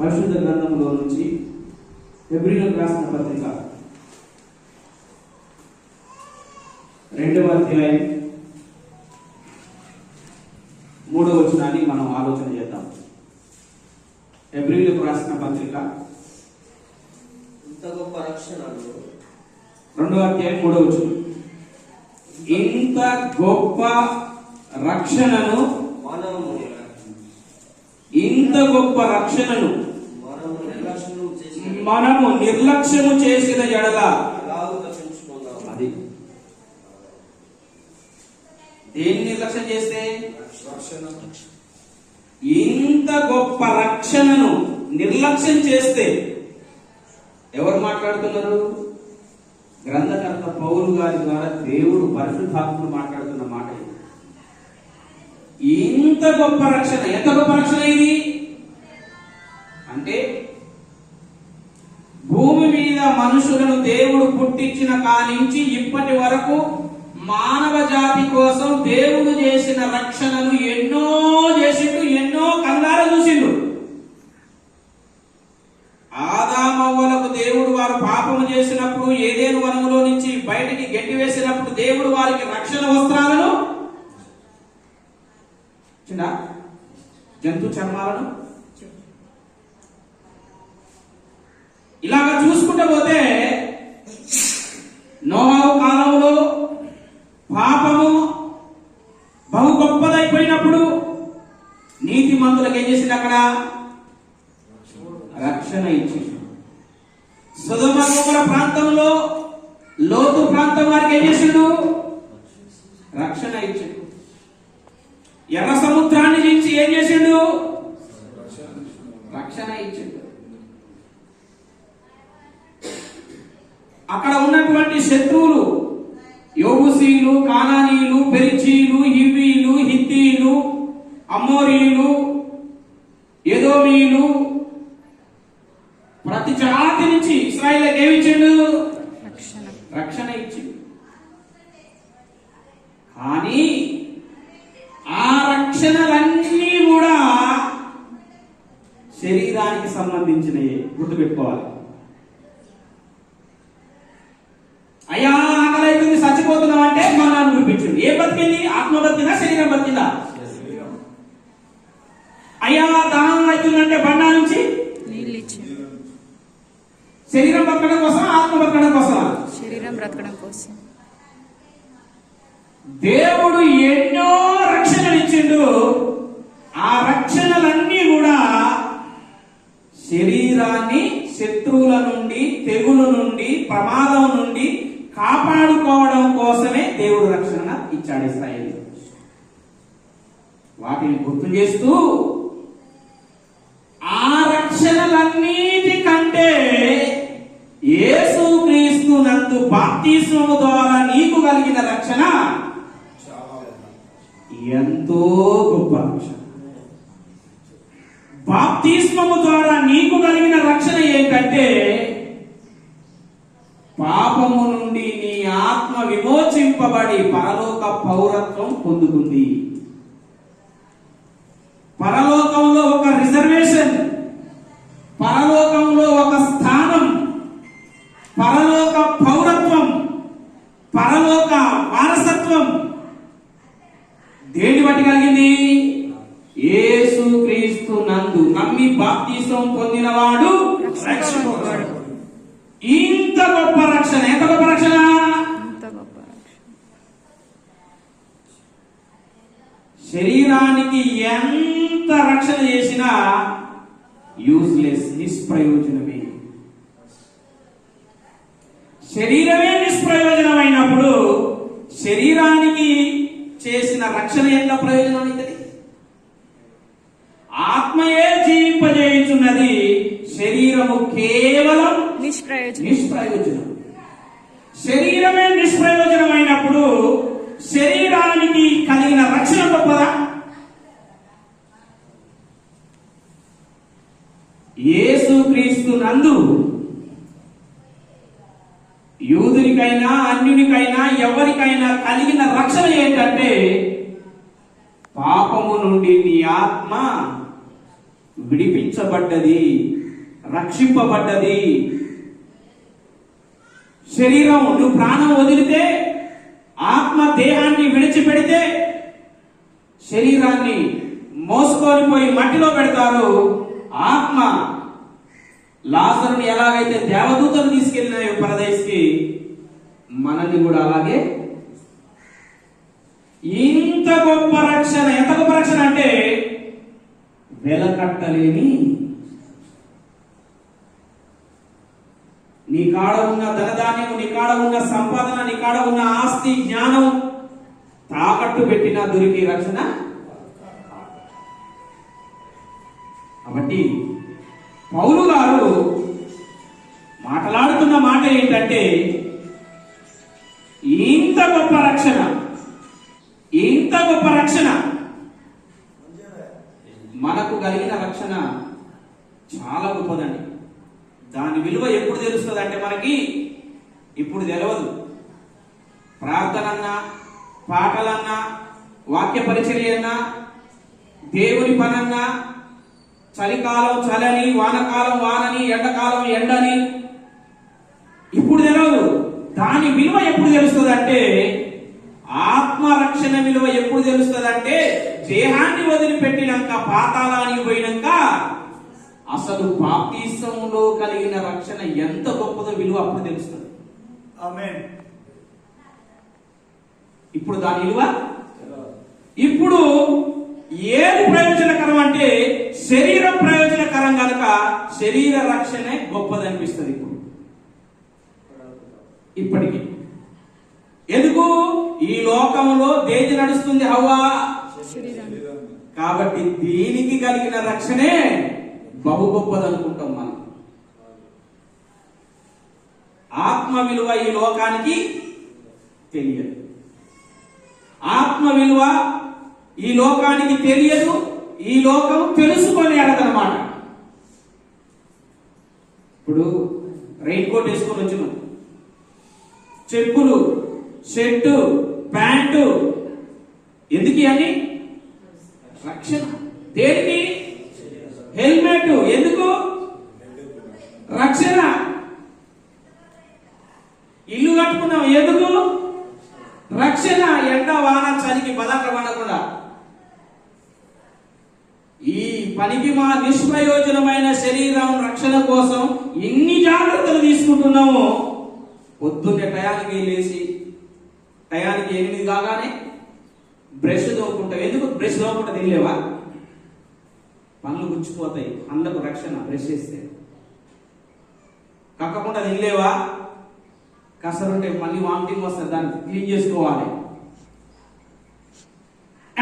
పరిశుద్ధ గ్రంథంలో నుంచి ఫిబ్రిలకు రాసిన పత్రిక. రెండవ అధ్యాయం మూడవ వచనాన్ని మనం ఆలోచన చేద్దాం. ఎబ్రిలకు రాసిన పత్రిక. ఇంత గొప్ప రక్షణను రెండవ అధ్యాయం మూడవ వచనం. ఇంత గొప్ప రక్షణను మనము ఇంత గొప్ప రక్షణను మనము నిర్లక్ష్యము చేసిన ఎడల అది. దేన్ని నిర్లక్ష్యం చేస్తే? ఇంత గొప్ప రక్షణను నిర్లక్ష్యం చేస్తే ఎవరు మాట్లాడుతున్నారు? గ్రంథకర్త పౌలు గారి ద్వారా దేవుడు పరిశుద్ధాత్ముడు మాట్లాడుతున్న మాట ఇది. ఇంత గొప్ప రక్షణ ఎంత గొప్ప రక్షణ ఇది? మనుషులను దేవుడు పుట్టించిన కానించి ఇప్పటి వరకు మానవ జాతి కోసం దేవుడు చేసిన రక్షణను ఎన్నో చేసిండు ఎన్నో కళ్ళారా చూసిండు. ఆదామవ్వలకు దేవుడు వారు పాపము చేసినప్పుడు ఏదేను వనములో నుంచి బయటికి గట్టి వేసినప్పుడు దేవుడు వారికి రక్షణ వస్త్రాలను చిన్న జంతు చర్మాలను ఇలాగ చూసుకుంటూ పోతే నోవావు కాలంలో పాపము బహు గొప్పదైపోయినప్పుడు నీతి మంతులకు ఏం చేసింది అక్కడ? రక్షణ ఇచ్చింది సుధమగుమర ప్రాంతంలో లోతు ప్రాంతం వారికి ఏం చేసిండు రక్షణ ఇచ్చిండు ఎర్ర సముద్రాన్ని నుంచి ఏం చేసిండు రక్షణ ఇచ్చిండు అక్కడ ఉన్నటువంటి శత్రువులు యోగుసీలు కానానీలు పెరిచీలు హివీలు హిత్తీలు అమ్మోరీలు ఎదోమీలు. ప్రతి జాతి నుంచి ఇస్రాయిల్ ఏమి ఇచ్చిండు? రక్షణ ఇచ్చి ఇచ్చిండు. కానీ ఆ రక్షణలన్నీ కూడా శరీరానికి సంబంధించినవి గుర్తుపెట్టుకోవాలి. అయ్యా చచ్చిపోతున్నాం అంటే మనాన్ని చూపించిండు ఏ బతికింది? ఆత్మ బతికిందా? శరీరం బతికిందా? అయ్యా దాహం అవుతుందంటే బండా నుంచి శరీరం బతకడం కోసం ఆత్మ బతకడం కోసం శరీరం బ్రతకడం కోసం. దేవుడు ఎన్నో రక్షణలు ఇచ్చిండు. ఆ రక్షణలన్నీ కూడా శరీరాన్ని శత్రువుల నుండి తెగులు నుండి ప్రమాదం నుండి కాపాడుకోవడం కోసమే దేవుడు రక్షణ ఇచ్చాడు ఇస్రాయేల్ వాటిని గుర్తు చేస్తూ ఆ రక్షణలన్నిటికంటే యేసు క్రీస్తు నందు బాప్తీసము ద్వారా నీకు కలిగిన రక్షణ ఎంతో గొప్ప రక్షణ. బాప్తిస్మము ద్వారా నీకు కలిగిన రక్షణ ఏంటంటే పాపము నుండి నీ ఆత్మ విమోచింపబడి పరలోక పౌరత్వం పొందుతుంది. పరలోకంలో ఒక రిజర్వేషన్ పరలోకంలో ఒక స్థానం పరలోక పౌరత్వం పరలోక వారసత్వం. దేని బట్టి కలిగింది? యేసు క్రీస్తు నందు నమ్మి బాప్తీసం పొందినవాడు రక్షింపబడు ఇంత గొప్ప రక్షణ ఎంత గొప్ప రక్షణ. శరీరానికి ఎంత రక్షణ చేసినా యూజ్లెస్ నిష్ప్రయోజనమే. శరీరమే నిష్ప్రయోజనమైనప్పుడు శరీరానికి చేసిన రక్షణ ఎంత ప్రయోజనం అవుతుంది ఆత్మయే జీవింపజేయుచున్నది శరీరము కేవలం నిష్ప్రయోజనం. నిష్ప్రయోజనం. శరీరమే నిష్ప్రయోజనమైనప్పుడు శరీరానికి కలిగిన రక్షణ గొప్పదా? యేసు క్రీస్తు నందు యూదునికైనా అన్యునికైనా ఎవరికైనా కలిగిన రక్షణ ఏంటంటే పాపము నుండి నీ ఆత్మ విడిపించబడ్డది రక్షింపబడ్డది. శరీరం నువ్వు ప్రాణం వదిలితే ఆత్మ దేహాన్ని విడిచిపెడితే శరీరాన్ని మోసుకొని పోయి మట్టిలో పెడతారు. ఆత్మ. లాసరుని ఎలాగైతే దేవదూతలు తీసుకెళ్ళినాయో పరదేశ్కి మనల్ని కూడా అలాగే ఇంత గొప్ప రక్షణ ఎంత గొప్ప రక్షణ అంటే వెలకట్టలేని నీ కాడ ఉన్న ధనధాన్యము నీ కాడ ఉన్న సంపాదన నీ కాడ ఉన్న ఆస్తి జ్ఞానం తాకట్టు పెట్టిన దొరికే రక్షణ కాబట్టి పౌలు గారు మాట్లాడుతున్న మాట ఏంటంటే ఇంత గొప్ప రక్షణ ఇంత గొప్ప రక్షణ మనకు కలిగిన రక్షణ చాలా గొప్పదండి. దాని విలువ ఎప్పుడు తెలుస్తుంది అంటే మనకి ఇప్పుడు తెలియదు ప్రార్థనన్నా పాటలన్నా వాక్య పరిచర్యన్నా దేవుని పనన్నా చలికాలం చలని వానకాలం వానని ఎండకాలం ఎండని. ఇప్పుడు తెలియదు దాని విలువ ఎప్పుడు తెలుస్తుంది అంటే ఆత్మరక్షణ విలువ ఎప్పుడు తెలుస్తుంది అంటే దేహాన్ని వదిలిపెట్టినాక పాతాళానికి పోయినాక అసలు బాప్తీసంలో కలిగిన రక్షణ ఎంత గొప్పదో విలువ అప్పుడు తెలుస్తుంది. ఇప్పుడు దాని విలువ? ఇప్పుడు ఏది ప్రయోజనకరం అంటే శరీరం ప్రయోజనకరం కనుక శరీర రక్షణే గొప్పది అనిపిస్తుంది ఇప్పుడు. ఇప్పటికి. ఎందుకు? ఈ లోకంలో దేని నడుస్తుంది హవ్వా? కాబట్టి దీనికి కలిగిన రక్షణే బహు గొప్పది అనుకుంటాం మనం. ఆత్మ విలువ ఈ లోకానికి తెలియదు. ఆత్మ విలువ ఈ లోకానికి తెలియదు ఈ లోకం తెలుసుకొని అడగనమాట ఇప్పుడు రెయిన్ కోట్ వేసుకొని వచ్చినాం. చెప్పులు షర్టు ప్యాంటు. ఎందుకు ఇవన్నీ? రక్షణ. దేనికి? హెల్మెట్. ఎందుకు? రక్షణ. ఇల్లు కట్టుకున్నాం. ఎందుకు? రక్షణ. ఎండ వాన చలికి బలక పడకుండా ఈ పనికి మా నిష్ప్రయోజనమైన శరీరం రక్షణ కోసం ఎన్ని జాగ్రత్తలు తీసుకుంటున్నామో పొద్దున్నే టయానికి లేచి టయానికి ఎనిమిది కాగానే బ్రష్ తోముకుంటావు. ఎందుకు బ్రష్ తోముకుంటా తినలేవా? పనులు గుచ్చిపోతాయి. అందుకు రక్షణ బ్రష్ చేస్తే. కక్కకుండా తినలేవా? కసరుంటే మళ్ళీ వామిటింగ్ వస్తుంది. దాన్ని క్లీన్ చేసుకోవాలి.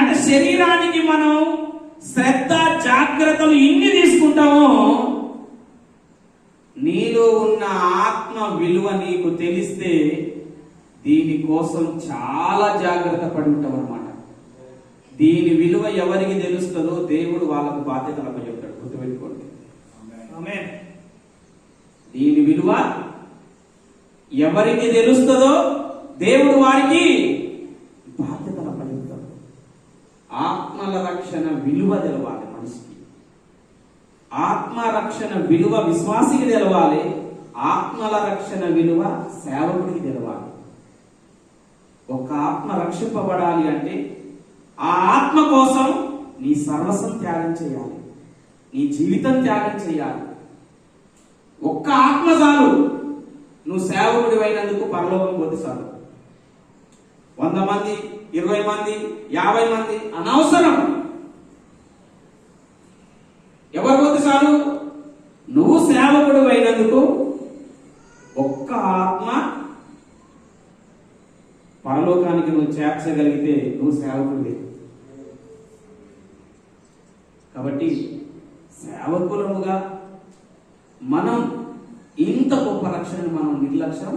అంటే శరీరానికి మనం శ్రద్ధ జాగ్రత్తలు ఇన్ని తీసుకుంటామో నీలో ఉన్న ఆత్మ విలువ నీకు తెలిస్తే దీనికోసం చాలా జాగ్రత్త పడి ఉంటాం అనమాట దీని విలువ ఎవరికి తెలుస్తుందో దేవుడు వాళ్ళకు బాధ్యతలు చెప్తాడు. గుర్తుపెట్టుకోండి. దీని విలువ ఎవరికి తెలుస్తుందో దేవుడు వారికి బాధ్యతలు అప్పచెప్తాడు ఆత్మల రక్షణ విలువ తెలవాలి. ఆత్మ రక్షణ విలువ విశ్వాసికి తెలవాలి ఆత్మల రక్షణ విలువ సేవకుడికి తెలవాలి. ఒక ఆత్మ రక్షింపబడాలి అంటే ఆ ఆత్మ కోసం నీ సర్వస్వం త్యాగం చేయాలి నీ జీవితం త్యాగం చేయాలి. ఒక్క ఆత్మ చాలు. నువ్వు సేవకుడి అయినందుకు పరలోకం పోతే చాలు. వంద మంది ఇరవై మంది యాభై మంది అనవసరం ఎవరు పోతే చాలు నువ్వు సేవకుడు అయినందుకు ఒక్క ఆత్మ పరలోకానికి నువ్వు సేవకుడివి. కాబట్టి సేవకులముగా మనం ఇంత గొప్ప రక్షణను మనం నిర్లక్ష్యం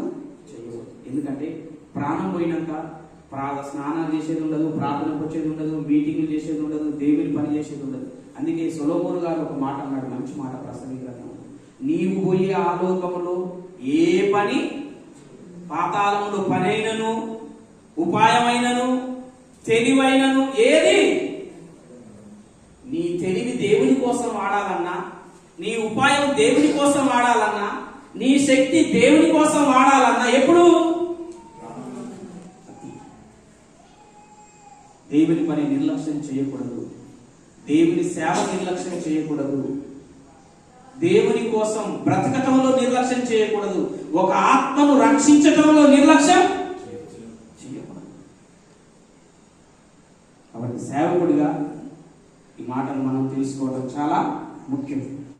చేయవద్దు ఎందుకంటే ప్రాణం పోయినాక ప్రాణ స్నానాలు చేసేది ఉండదు ప్రార్థనకు వచ్చేది ఉండదు మీటింగ్లు చేసేది ఉండదు దేవుని పని చేసేది ఉండదు. అందుకే సొలోమోను గారు ఒక మాట అన్నాడు మంచి మాట ప్రసంగి గ్రంథం. నీవు పోయే ఆలోకములో ఏ పని పాతాళములో పనైనను ఉపాయమైనను తెలివైనను ఏది? నీ తెలివి దేవుని కోసం వాడాలన్నా నీ ఉపాయం దేవుని కోసం వాడాలన్నా నీ శక్తి దేవుని కోసం వాడాలన్నా ఎప్పుడు? దేవుని పని నిర్లక్ష్యం చేయకూడదు. దేవుని సేవ నిర్లక్ష్యం చేయకూడదు. దేవుని కోసం బ్రతకటంలో నిర్లక్ష్యం చేయకూడదు. ఒక ఆత్మను రక్షించటంలో నిర్లక్ష్యం చేయకూడదు కాబట్టి సేవకుడిగా ఈ మాటను మనం తెలుసుకోవడం చాలా ముఖ్యం.